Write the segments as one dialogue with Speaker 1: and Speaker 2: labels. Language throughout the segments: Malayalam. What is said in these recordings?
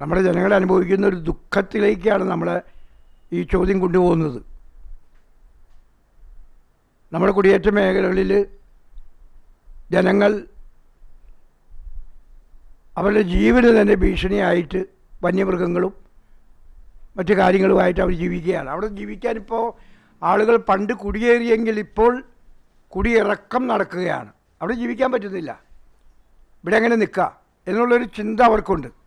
Speaker 1: നമ്മുടെ ജനങ്ങൾ അനുഭവിക്കുന്ന ഒരു ദുഃഖത്തിലേക്കാണ് നമ്മളെ ഈ ചോദ്യം കൊണ്ടുപോകുന്നത്. നമ്മുടെ കുടിയേറ്റ മേഖലകളിൽ ജനങ്ങൾ അവരുടെ ജീവന് തന്നെ ഭീഷണിയായിട്ട് വന്യമൃഗങ്ങളും മറ്റു കാര്യങ്ങളുമായിട്ട് അവർ ജീവിക്കുകയാണ്. അവിടെ ജീവിക്കാനിപ്പോൾ ആളുകൾ പണ്ട് കുടിയേറിയെങ്കിൽ ഇപ്പോൾ കുടിയിറക്കം നടക്കുകയാണ്. അവിടെ ജീവിക്കാൻ പറ്റുന്നില്ല. ഇവിടെ എങ്ങനെ നിൽക്കുക എന്നുള്ളൊരു ചിന്ത അവർക്കുണ്ട്.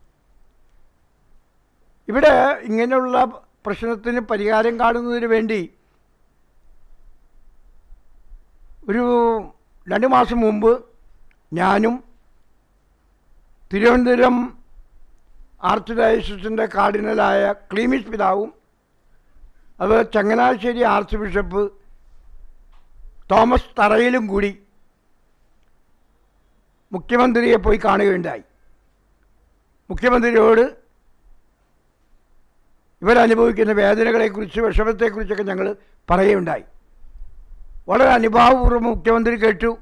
Speaker 1: ഇവിടെ ഇങ്ങനെയുള്ള പ്രശ്നത്തിന് പരിഹാരം കാണുന്നതിന് വേണ്ടി ഒരു രണ്ട് മാസം മുമ്പ് ഞാനും തിരുവനന്തപുരം ആർച്ച് ഡയസിന്റെ കാർഡിനലായ ക്ലീമിസ് പിതാവും അത് ചങ്ങനാശ്ശേരി ആർച്ച് ബിഷപ്പ് തോമസ് തറയിലും കൂടി മുഖ്യമന്ത്രിയെ പോയി കാണുകയുണ്ടായി. മുഖ്യമന്ത്രിയോട് ഇവരനുഭവിക്കുന്ന വേദനകളെക്കുറിച്ച് വിഷമത്തെക്കുറിച്ചൊക്കെ ഞങ്ങൾ പറയുകയുണ്ടായി. വളരെ അനുഭാവപൂർവം മുഖ്യമന്ത്രി കേട്ടു.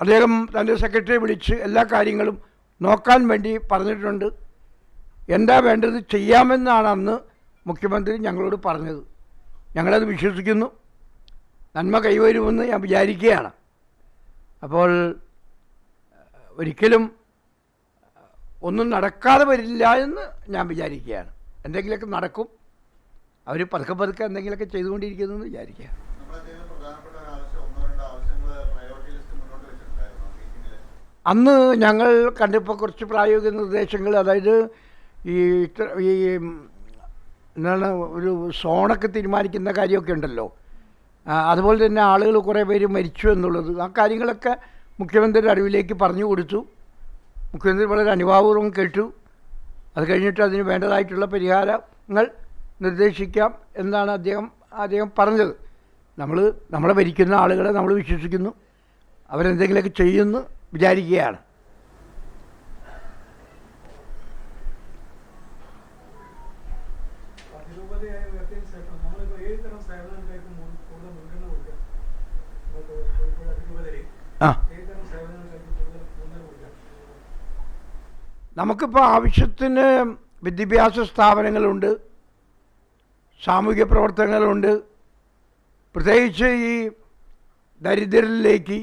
Speaker 1: അദ്ദേഹം തന്റെ സെക്രട്ടറിയെ വിളിച്ച് എല്ലാ കാര്യങ്ങളും നോക്കാൻ വേണ്ടി പറഞ്ഞിട്ടുണ്ട്. എന്താ വേണ്ടത് ചെയ്യാമെന്നാണ് അന്ന് മുഖ്യമന്ത്രി ഞങ്ങളോട് പറഞ്ഞത്. ഞങ്ങളത് വിശ്വസിക്കുന്നു. നന്മ കൈവരുമെന്ന് ഞാൻ വിചാരിക്കുകയാണ്. അപ്പോൾ ഒരിക്കലും ഒന്നും നടക്കാതെ വരില്ല എന്ന് ഞാൻ വിചാരിക്കുകയാണ്. എന്തെങ്കിലുമൊക്കെ നടക്കും. അവർ പതുക്കെ പതുക്കെ എന്തെങ്കിലുമൊക്കെ ചെയ്തുകൊണ്ടിരിക്കുന്നു എന്ന് വിചാരിക്കുക അന്ന് ഞങ്ങൾ കണ്ടിപ്പോൾ കുറച്ച് പ്രായോഗിക നിർദ്ദേശങ്ങൾ അതായത് ഈ ഇത്ര ഈ എന്താണ് ഒരു സോണൊക്കെ തീരുമാനിക്കുന്ന കാര്യമൊക്കെ ഉണ്ടല്ലോ. അതുപോലെ തന്നെ ആളുകൾ കുറേ പേര് മരിച്ചു എന്നുള്ളത്. ആ കാര്യങ്ങളൊക്കെ മുഖ്യമന്ത്രിയുടെ അറിവിലേക്ക് പറഞ്ഞു കൊടുത്തു. മുഖ്യമന്ത്രി വളരെ അനുഭാവപൂർവം കേട്ടു. അത് കഴിഞ്ഞിട്ട് അതിന് വേണ്ടതായിട്ടുള്ള പരിഹാരങ്ങൾ നിർദ്ദേശിക്കാം എന്നാണ് അദ്ദേഹം അദ്ദേഹം പറഞ്ഞത്. നമ്മൾ നമ്മളെ ഭരിക്കുന്ന ആളുകളെ നമ്മൾ വിശ്വസിക്കുന്നു. അവരെന്തെങ്കിലുമൊക്കെ ചെയ്യുമെന്ന് വിചാരിക്കുകയാണ്.
Speaker 2: അതിരൂപതയായി
Speaker 1: നമുക്കിപ്പോൾ ആവശ്യത്തിന് വിദ്യാഭ്യാസ സ്ഥാപനങ്ങളുണ്ട് സാമൂഹ്യ പ്രവർത്തനങ്ങളുണ്ട്. പ്രത്യേകിച്ച് ഈ ദരിദ്രരിലേക്ക്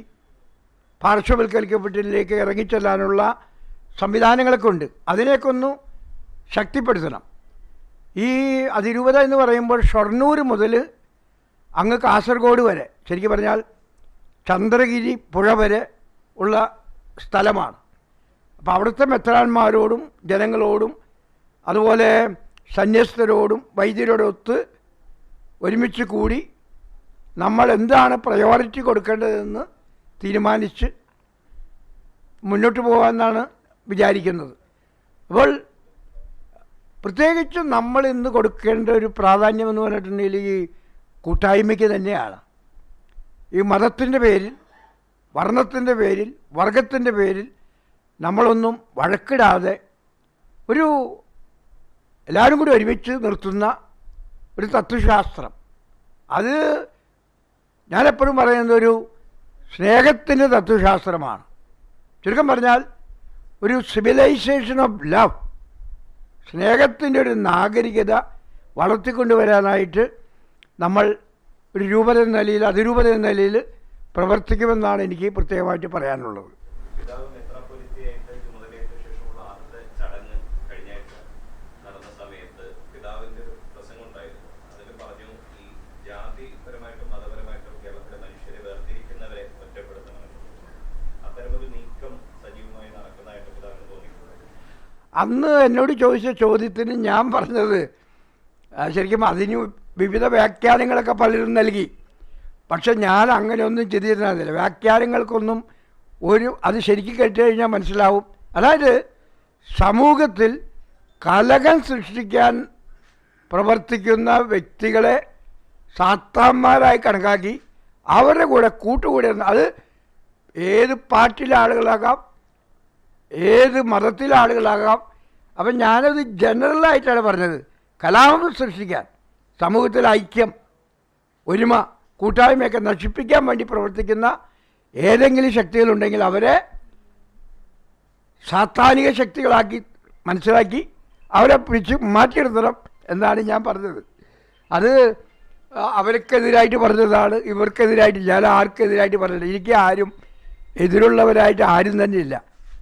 Speaker 1: പാർശ്വവൽക്കരിക്കപ്പെട്ടതിലേക്ക് ഇറങ്ങിച്ചെല്ലാനുള്ള സംവിധാനങ്ങളൊക്കെ ഉണ്ട് അതിനെയൊക്കെ ഒന്ന് ശക്തിപ്പെടുത്തണം. ഈ അതിരൂപത എന്ന് പറയുമ്പോൾ ഷൊർണൂർ മുതൽ അങ്ങ് കാസർഗോഡ് വരെ ശരിക്കും പറഞ്ഞാൽ ചന്ദ്രഗിരി പുഴ വരെ ഉള്ള സ്ഥലമാണ്. അപ്പോൾ അവിടുത്തെ മെത്രാന്മാരോടും ജനങ്ങളോടും അതുപോലെ സന്യസ്തരോടും വൈദ്യരോടൊത്ത് ഒരുമിച്ച് കൂടി നമ്മൾ എന്താണ് പ്രയോറിറ്റി കൊടുക്കേണ്ടതെന്ന് തീരുമാനിച്ച് മുന്നോട്ട് പോകാമെന്നാണ് വിചാരിക്കുന്നത്. അപ്പോൾ പ്രത്യേകിച്ച് നമ്മൾ ഇന്ന് കൊടുക്കേണ്ട ഒരു പ്രാധാന്യം എന്ന് പറഞ്ഞിട്ടുണ്ടെങ്കിൽ ഈ കൂട്ടായ്മയ്ക്ക് തന്നെയാണ്. ഈ മതത്തിന്റെ പേരിൽ വർണത്തിന്റെ പേരിൽ വർഗത്തിന്റെ പേരിൽ നമ്മളൊന്നും വഴക്കിടാതെ ഒരു എല്ലാവരും കൂടി ഒരുമിച്ച് നിർത്തുന്ന ഒരു തത്വശാസ്ത്രം. അത് ഞാനെപ്പോഴും പറയുന്നത് ഒരു സ്നേഹത്തിന്റെ തത്വശാസ്ത്രമാണ്. ചുരുക്കം പറഞ്ഞാൽ ഒരു സിവിലൈസേഷൻ ഓഫ് ലവ് സ്നേഹത്തിന്റെ ഒരു നാഗരികത വളർത്തിക്കൊണ്ടുവരാനായിട്ട് നമ്മൾ ഒരു രൂപത എന്ന നിലയിൽ അതിരൂപത എന്ന നിലയിൽ പ്രവർത്തിക്കുമെന്നാണ് എനിക്ക് പ്രത്യേകമായിട്ട് പറയാനുള്ളത്. അന്ന് എന്നോട് ചോദിച്ച ചോദ്യത്തിന് ഞാൻ പറഞ്ഞത് ശരിക്കും അതിന് വിവിധ വ്യാഖ്യാനങ്ങളൊക്കെ പലരും നൽകി. പക്ഷെ ഞാൻ അങ്ങനെ ഒന്നും ചെയ്തിരുന്നില്ല വ്യാഖ്യാനങ്ങൾക്കൊന്നും ഒരു അത് ശരിക്കും കേട്ട് കഴിഞ്ഞാൽ മനസ്സിലാവും. അതായത് സമൂഹത്തിൽ കലകം സൃഷ്ടിക്കാൻ പ്രവർത്തിക്കുന്ന വ്യക്തികളെ സാത്താന്മാരായി കണക്കാക്കി അവരുടെ കൂടെ കൂട്ടുകൂടി അത് ഏത് പാർട്ടിയിലെ ആളുകളാകാം ഏത് മതത്തിലെ ആളുകളാകാം. അപ്പം ഞാനത് ജനറലായിട്ടാണ് പറഞ്ഞത്. കലാപം സൃഷ്ടിക്കാൻ സമൂഹത്തിൽ ഐക്യം ഒരുമ കൂട്ടായ്മയൊക്കെ നശിപ്പിക്കാൻ വേണ്ടി പ്രവർത്തിക്കുന്ന ഏതെങ്കിലും ശക്തികളുണ്ടെങ്കിൽ അവരെ സാത്താനിക ശക്തികളാക്കി മനസ്സിലാക്കി അവരെ പിടിച്ച് മാറ്റിയെടുത്തണം എന്നാണ് ഞാൻ പറഞ്ഞത്. അത് അവർക്കെതിരായിട്ട് പറഞ്ഞതാണ് ഇവർക്കെതിരായിട്ട് ഞാൻ ആർക്കെതിരായിട്ട് പറഞ്ഞില്ല. എനിക്ക് ആരും എതിരുള്ളവരായിട്ട് ആരും തന്നെ ഇല്ല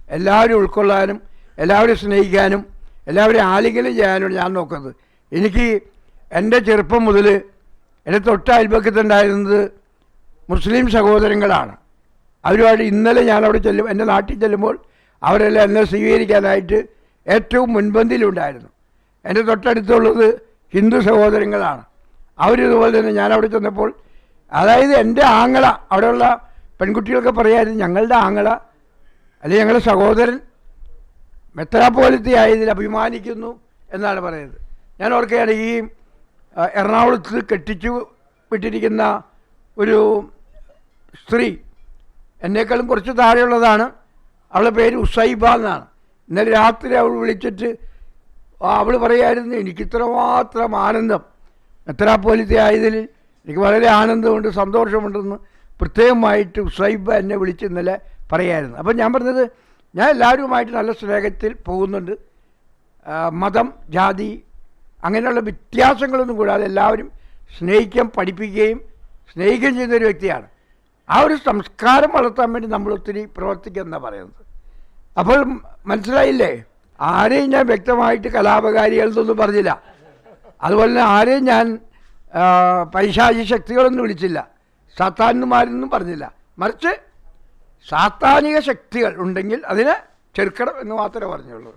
Speaker 1: എല്ലാവരും ഉൾക്കൊള്ളാനും എല്ലാവരും സ്നേഹിക്കാനും എല്ലാവരെയും ആലിംഗനം ചെയ്യാനും ഞാൻ നോക്കുന്നത്. എനിക്ക് എന്റെ ചെറുപ്പം മുതൽ എന്റെ തൊട്ട അയൽപക്കത്തുണ്ടായിരുന്നത് മുസ്ലിം സഹോദരങ്ങളാണ്. അവരുമായിട്ട് ഇന്നലെ ഞാനവിടെ ചെല്ലും എന്റെ നാട്ടിൽ ചെല്ലുമ്പോൾ അവരെല്ലാം എന്നെ സ്വീകരിക്കാനായിട്ട് ഏറ്റവും മുൻപന്തിയിലുണ്ടായിരുന്നു. എന്റെ തൊട്ടടുത്തുള്ളത് ഹിന്ദു സഹോദരങ്ങളാണ്. അവരിതുപോലെ തന്നെ ഞാനവിടെ ചെന്നപ്പോൾ അതായത് എന്റെ ആങ്ങള അവിടെയുള്ള പെൺകുട്ടികൾക്ക് പറയായിരുന്നു ഞങ്ങളുടെ ആങ്ങള അല്ലെങ്കിൽ ഞങ്ങളുടെ സഹോദരൻ മെത്രാപ്പോലിത്തി ആയതിൽ അഭിമാനിക്കുന്നു എന്നാണ് പറയുന്നത്. ഞാൻ ഓർക്കുകയാണ് ഈ എറണാകുളത്ത് കെട്ടിച്ചു വിട്ടിരിക്കുന്ന ഒരു സ്ത്രീ എന്നേക്കാളും കുറച്ച് താഴെയുള്ളതാണ്. അവളുടെ പേര് ഉസൈബ എന്നാണ്. ഇന്നലെ രാത്രി അവൾ വിളിച്ചിട്ട് അവൾ പറയായിരുന്നു എനിക്ക് ഇത്രമാത്രം ആനന്ദം. മെത്രാപ്പോലിത്തി ആയതിൽ എനിക്ക് വളരെ ആനന്ദമുണ്ട് സന്തോഷമുണ്ടെന്ന് പ്രത്യേകമായിട്ട് ഉസൈബ എന്നെ വിളിച്ച് ഇന്നലെ പറയായിരുന്നു. അപ്പം ഞാൻ പറഞ്ഞത് ഞാൻ എല്ലാവരുമായിട്ട് നല്ല സ്നേഹത്തിൽ പോകുന്നുണ്ട്. മതം ജാതി അങ്ങനെയുള്ള വ്യത്യാസങ്ങളൊന്നും കൂടാതെ എല്ലാവരും സ്നേഹിക്കാൻ പഠിപ്പിക്കുകയും സ്നേഹിക്കുകയും ചെയ്യുന്ന ഒരു വ്യക്തിയാണ്. ആ ഒരു സംസ്കാരം വളർത്താൻ വേണ്ടി നമ്മൾ ഒത്തിരി പ്രവർത്തിക്കുക എന്നാണ് പറയുന്നത്. അപ്പോൾ മനസ്സിലായില്ലേ? ആരെയും ഞാൻ വ്യക്തമായിട്ട് കലാപകാരികൾ എന്നൊന്നും പറഞ്ഞില്ല. അതുപോലെ തന്നെ ആരെയും ഞാൻ പൈശാചി ശക്തികളൊന്നും വിളിച്ചില്ല. സത്താന്മാരെന്നും പറഞ്ഞില്ല. മറിച്ച് സാത്താനിക ശക്തികൾ ഉണ്ടെങ്കിൽ അതിനെ ചെറുക്കണം എന്ന് മാത്രമേ പറഞ്ഞുള്ളൂ.